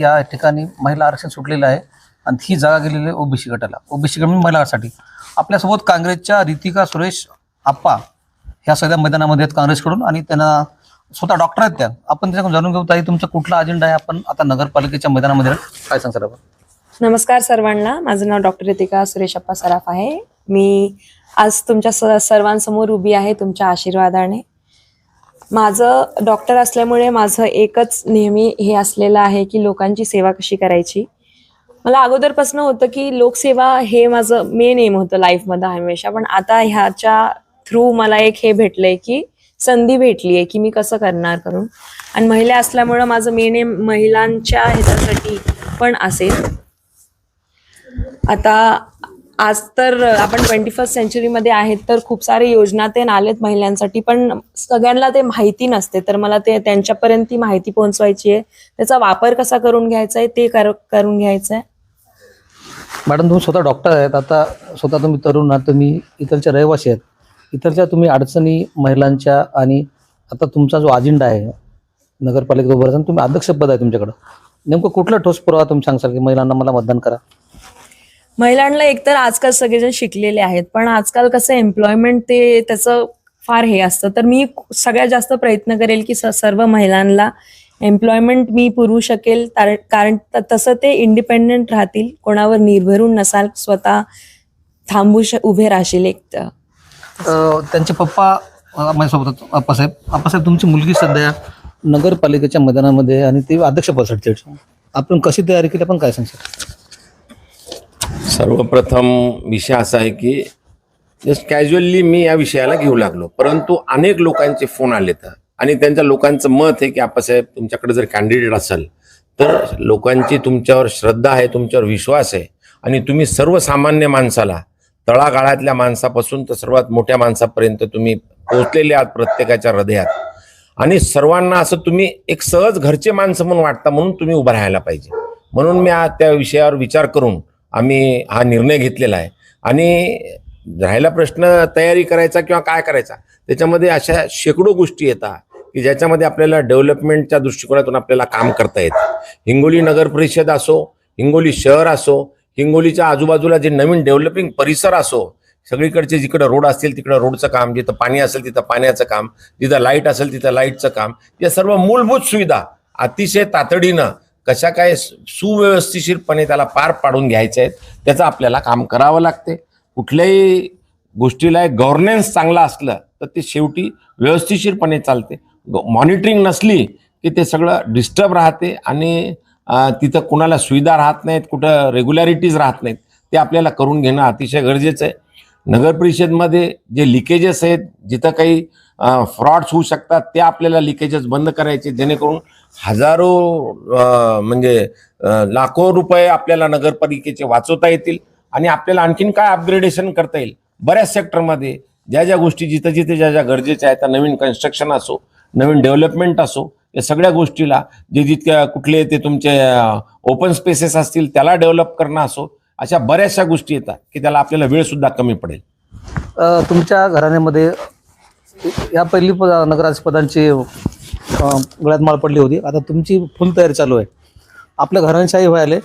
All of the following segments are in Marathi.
या ठिकाणी महिला आरक्षण सुटलेलं आहे आणि ही जागा गेलेली आहे ओबीसी गटाला. ओबीसी गट म्हणजे महिलांसाठी आपल्यासोबत काँग्रेसच्या रितिका सुरेश आप्पा ह्या सगळ्या मैदानामध्ये आहेत काँग्रेसकडून आणि त्यांना स्वतः डॉक्टर आहेत त्या. आपण त्याच्याकडून जाणून घेऊ. ताई तुमचा कुठला अजेंडा आहे? आपण आता नगरपालिकेच्या मैदानामध्ये काय सांगता आपण? नमस्कार सर्वांना. माझं नाव डॉक्टर रितिका सुरेशप्पा सराफ आहे. मी आज तुमच्या स सर्वांसमोर उभी आहे तुमच्या आशीर्वादाने. माझं डॉक्टर असल्यामुळे माझं एकच नेहमी हे असलेलं आहे की लोकांची सेवा कशी करायची. मला अगोदरपासून होतं की लोकसेवा हे माझं मेन एम होतं लाईफमध्ये हमेशा. पण आता ह्याच्या थ्रू मला एक हे भेटलंय की संधी भेटली आहे की मी कसं करणार करून. आणि महिला असल्यामुळं माझं मेन एम महिलांच्या ह्याच्यासाठी पण असेल. आता आज तर आपण ट्वेंटी फर्स्ट सेंचुरीमध्ये आहेत तर खूप सारे योजना ते आलेत महिलांसाठी पण सगळ्यांना ते माहिती नसते. तर मला ते त्यांच्यापर्यंत ती माहिती पोहोचवायची आहे. त्याचा वापर कसा करून घ्यायचा आहे ते कर करून घ्यायचं आहे. मॅडम तुम्ही स्वतः डॉक्टर आहेत. आता स्वतः तुम्ही तरुण आहात. तुम्ही इतरच्या रहिवासी आहेत. इतरच्या तुम्ही अडचणी महिलांच्या आणि आता तुमचा जो अजेंडा आहे नगरपालिकेबरोबर तुम्ही अध्यक्षपद आहे तुमच्याकडं. नेमकं कुठला ठोस पुरावा तुम्ही सांगसाल की महिलांना मला मतदान करा? महिलांना एकतर आजकाल सगळेजण शिकलेले आहेत पण आजकाल कसं एम्प्लॉयमेंट ते त्याचं फार हे असतं. तर मी सगळ्यात जास्त प्रयत्न करेल की स- सर्व महिलांना एम्प्लॉयमेंट मी पुरवू शकेल कारण त- तसं ते इंडिपेंडेंट राहतील कोणावर निर्भरून नसाल स्वतः थांबू श उभे राहशील एक त्यांचे पप्पा माझ्यासोबत आप्पासाहेब आप्पासाहेब तुमची मुलगी सध्या नगरपालिकेच्या मैदानामध्ये आणि ते अध्यक्षपदासाठी आहे. आपण कशी तयारी केली आपण काय सांगशाल? सर्वप्रथम विषय असा आहे की जस्ट कॅज्युअली मी या विषयाला घेऊ लागलो. परंतु अनेक लोकांचे फोन आले तर. आणि त्यांच्या लोकांचं मत आहे की आपसाहेब तुमच्याकडे जर कॅन्डिडेट असेल तर लोकांची तुमच्यावर श्रद्धा आहे तुमच्यावर विश्वास आहे. आणि तुम्ही सर्वसामान्य माणसाला तळागाळातल्या माणसापासून तर सर्वात मोठ्या माणसापर्यंत तुम्ही पोहोचलेले आहात प्रत्येकाच्या हृदयात. आणि सर्वांना असं तुम्ही एक सहज घरचे माणसं म्हणून वाटता म्हणून तुम्ही उभं राहायला पाहिजे. म्हणून मी आज त्या विषयावर विचार करून आम्ही हा निर्णय घेतलेला आहे. आणि राहिला प्रश्न तयारी करायचा किंवा काय करायचा त्याच्यामध्ये अशा शेकडो गोष्टी येतात की ज्याच्यामध्ये आपल्याला डेव्हलपमेंटच्या दृष्टिकोनातून आपल्याला काम करता येतं. हिंगोली नगर परिषद असो हिंगोली शहर असो हिंगोलीच्या आजूबाजूला जे नवीन डेव्हलपिंग परिसर असो सगळीकडचे जिकडं रोड असतील तिकडं रोडचं काम जिथं पाणी असेल तिथं पाण्याचं काम जिथं लाइट असेल तिथं लाईटचं काम या सर्व मूलभूत सुविधा अतिशय तातडीनं कशा काय सुव्यवस्थिशीरपणे त्याला पार पाडून घ्यायचे आहेत त्याचं आपल्याला काम करावं लागते. कुठल्याही गोष्टीला एक गव्हर्नन्स चांगला असलं तर ते शेवटी व्यवस्थितशीरपणे चालते. मॉनिटरिंग नसली की ते सगळं डिस्टर्ब राहते आणि तिथं कुणाला सुविधा राहत नाहीत कुठं रेग्युलॅरिटीज राहत नाहीत ते आपल्याला करून घेणं अतिशय गरजेचं आहे. नगर परिषदमध्ये जे लिकेजेस आहेत जिथं काही फ्रॉड्स होऊ शकतात ते आपल्याला लिकेजेस बंद करायचे जेणेकरून हजारो म्हणजे लाखो रुपये आपल्याला नगरपालिकेचे वाचवता येतील आणि आपल्याला आणखीन काय अपग्रेडेशन करता येईल? बऱ्याच सेक्टरमध्ये ज्या ज्या गोष्टी जिथं जिथे ज्या ज्या गरजेच्या आहेत त्या नवीन कन्स्ट्रक्शन असो नवीन डेव्हलपमेंट असो या सगळ्या गोष्टीला जे जितक्या कुठले ते तुमचे ओपन स्पेसेस असतील त्याला डेव्हलप करणं असो अशा बऱ्याचशा गोष्टी येतात की त्याला आपल्याला वेळसुद्धा कमी पडेल. तुमच्या घराण्यामध्ये या पहिली पद नगराधिपदांची गळ्यात माळ पडली होती. आता तुमची फुल तयारी चालू आहे. आपल्या घराणेशाही व्हायले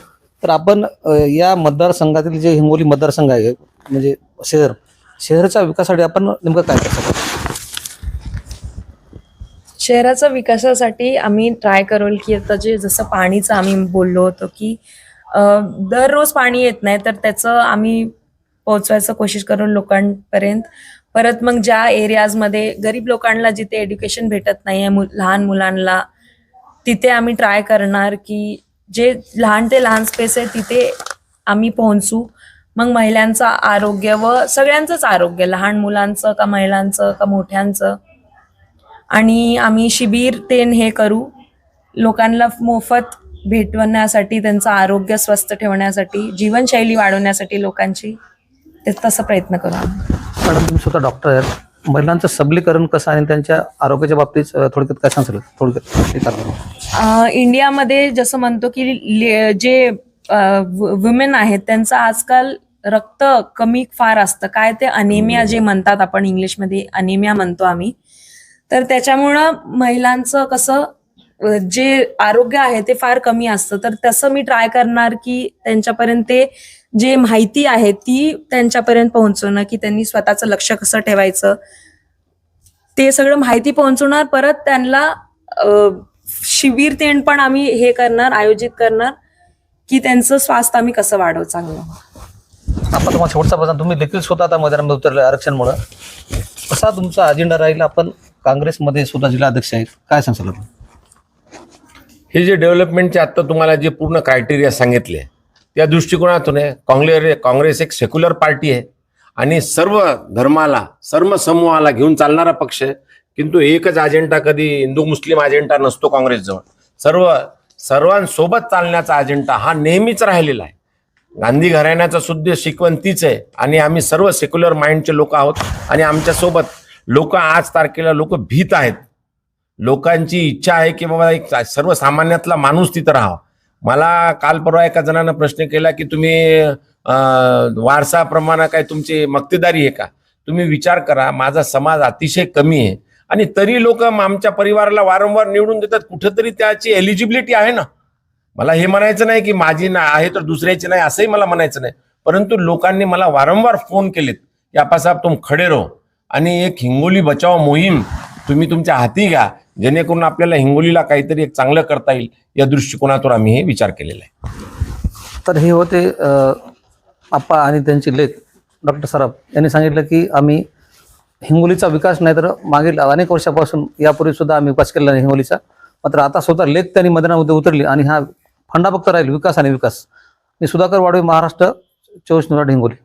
तर आपण या मतदारसंघातील जे हिंगोली मतदारसंघ आहे म्हणजे शहर शहराच्या विकासासाठी आपण नेमकं काय करतो शहराच्या विकासासाठी आम्ही ट्राय करू की आता जे जसं पाणीचं आम्ही बोललो होतो की दररोज पाणी येत नाही तर त्याचं आम्ही पोहोचवायचं कोशिश करून लोकांपर्यंत. परत मग ज्या एरियाजमध्ये गरीब लोकांना जिथे एज्युकेशन भेटत नाही आहे मु लहान मुलांना तिथे आम्ही ट्राय करणार की जे लहान ते लहान स्पेस आहे तिथे आम्ही पोहोचू. मग महिलांचं आरोग्य व सगळ्यांचंच आरोग्य लहान मुलांचं का महिलांचं का मोठ्यांचं. आणि आम्ही शिबिर ते हे करू. लोकांना मोफत भेटवण्यासाठी त्यांचं आरोग्य स्वस्थ ठेवण्यासाठी जीवनशैली वाढवण्यासाठी लोकांची ते प्रयत्न करू आम्ही. मॅडम तुम्ही स्वतः डॉक्टर आहेत. महिलांचं सबलीकरण कसं आणि त्यांच्या आरोग्याच्या बाबतीत थोडक्यात काय सांगसाल थोडक्यात इंडियामध्ये जसं म्हणतो की ले- जे वुमेन आहेत त्यांचं आजकाल रक्त कमी फार असतं. काय ते अनेमिया जे म्हणतात आपण इंग्लिशमध्ये अनेमिया म्हणतो आम्ही. तर त्याच्यामुळं महिलांचं कसं जे आरोग्य आहे ते फार कमी असतं. तर तसं मी ट्राय करणार की त्यांच्यापर्यंत ते जे माहिती आहे ती त्यांच्यापर्यंत पोहोचवणं की त्यांनी स्वतःचं लक्ष कसं ठेवायचं ते सगळं माहिती पोहोचवणार परत त्यांना शिबिर तेण पण आम्ही हे करणार आयोजित करणार की त्यांचं स्वास्थ्य आम्ही कसं वाढवू चांगलं. आपण तुम्हाला शेवटचा प्रश्न तुम्ही देखील स्वतः आता मैदानामध्ये उतरले आरक्षणमुळं. कसा तुमचा अजेंडा राहील? आपण काँग्रेसमध्ये सुद्धा जिल्हा अध्यक्ष आहेत. काय आपण? हे जे डेव्हलपमेंटचे आता तुम्हाला जे पूर्ण क्रायटेरिया सांगितले त्या दृष्टिकोनातून आहे. काँग्रेस काँग्रेस एक सेक्युलर पार्टी आहे. आणि सर्व धर्माला सर्व समूहाला घेऊन चालणारा पक्ष आहे. किंतु एकच अजेंडा कधी हिंदू मुस्लिम अजेंडा नसतो काँग्रेसजवळ. सर्व सर्वांसोबत चालण्याचा अजेंडा हा नेहमीच राहिलेला आहे. गांधी घराण्याचं सुद्धा शिकवण तीच आहे. आणि आम्ही सर्व सेक्युलर माइंडचे लोक आहोत. आणि आमच्यासोबत लोक आज तारखेला लोक भीत आहेत. लोकांची इच्छा आहे की बाबा एक सर्वसामान्यातला माणूस तिथं राहावा. मला काल परवा एका जणानं प्रश्न केला की तुम्ही अं, वारसाप्रमाणे काय तुमची मक्तेदारी आहे का? तुम्ही विचार करा माझा समाज अतिशय कमी आहे. आणि तरी लोक आमच्या परिवाराला वारंवार निवडून देतात कुठंतरी त्याची एलिजिबिलिटी आहे ना. मला हे म्हणायचं नाही की माझी ना आहे तर दुसऱ्याची नाही असंही मला म्हणायचं नाही. परंतु लोकांनी मला वारंवार फोन केलेत की आपासाहेब तुम खडे रहो. आणि एक हिंगोली बचाव मोहीम तुम्ही तुमच्या हाती घ्या जेणेकरून आपल्याला हिंगोलीला काहीतरी एक चांगलं करता येईल या दृष्टिकोनातून आम्ही हे विचार केलेला आहे. तर हे होते आप्पा आणि त्यांचे लेख. डॉक्टर सराफ यांनी सांगितलं की आम्ही हिंगोलीचा विकास नाही तर मागील अनेक वर्षापासून यापूर्वी सुद्धा आम्ही विकास केलेला नाही हिंगोलीचा. मात्र आता स्वतः लेख त्यांनी मदनामध्ये उतरली आणि हा फंडा फक्त राहील विकास आणि विकास. मी सुधाकर वाडवे महाराष्ट्र चोवीस नोराट हिंगोली.